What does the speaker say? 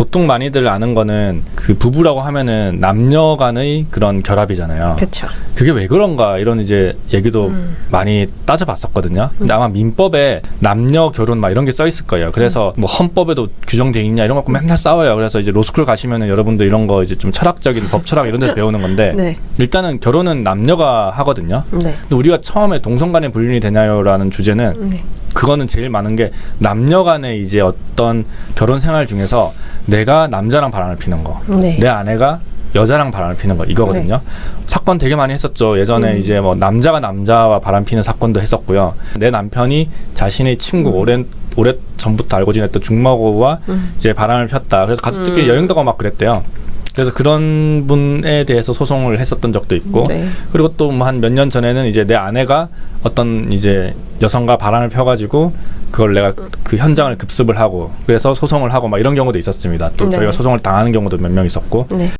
보통 많이들 아는 거는 그 부부라고 하면은 남녀 간의 그런 결합이잖아요. 그렇죠. 그게 왜 그런가 이런 이제 얘기도 음. 많이 따져봤었거든요. 근데 아마 민법에 남녀 결혼 막 이런 게 써 있을 거예요. 그래서 음. 뭐 헌법에도 규정돼 있냐 이런 거 갖고 맨날 싸워요. 그래서 이제 로스쿨 가시면은 여러분들 이런 거 이제 좀 철학적인 법 철학 이런 데서 배우는 건데 네. 일단은 결혼은 남녀가 하거든요. 네. 근데 우리가 처음에 동성 간의 불륜이 되나요라는 주제는 네. 그거는 제일 많은 게 남녀 간의 이제 어떤 결혼 생활 중에서 내가 남자랑 바람을 피는 거. 네. 내 아내가 여자랑 바람을 피는 거 이거거든요. 사건 되게 많이 했었죠. 예전에 음. 이제 뭐 남자가 남자와 바람 피는 사건도 했었고요. 내 남편이 자신의 친구 오랜 오래 전부터 알고 지냈던 중마고와 음. 이제 바람을 폈다. 그래서 가족들끼리 음. 여행 도 가고 막 그랬대요. 그래서 그런 분에 대해서 소송을 했었던 적도 있고 네. 그리고 또뭐한몇 년 전에는 이제 내 아내가 어떤 이제 여성과 바람을 펴가지고 그걸 내가 그 현장을 급습을 하고 그래서 소송을 하고 막 이런 경우도 있었습니다. 또 네. 저희가 소송을 당하는 경우도 몇 명 있었고 네.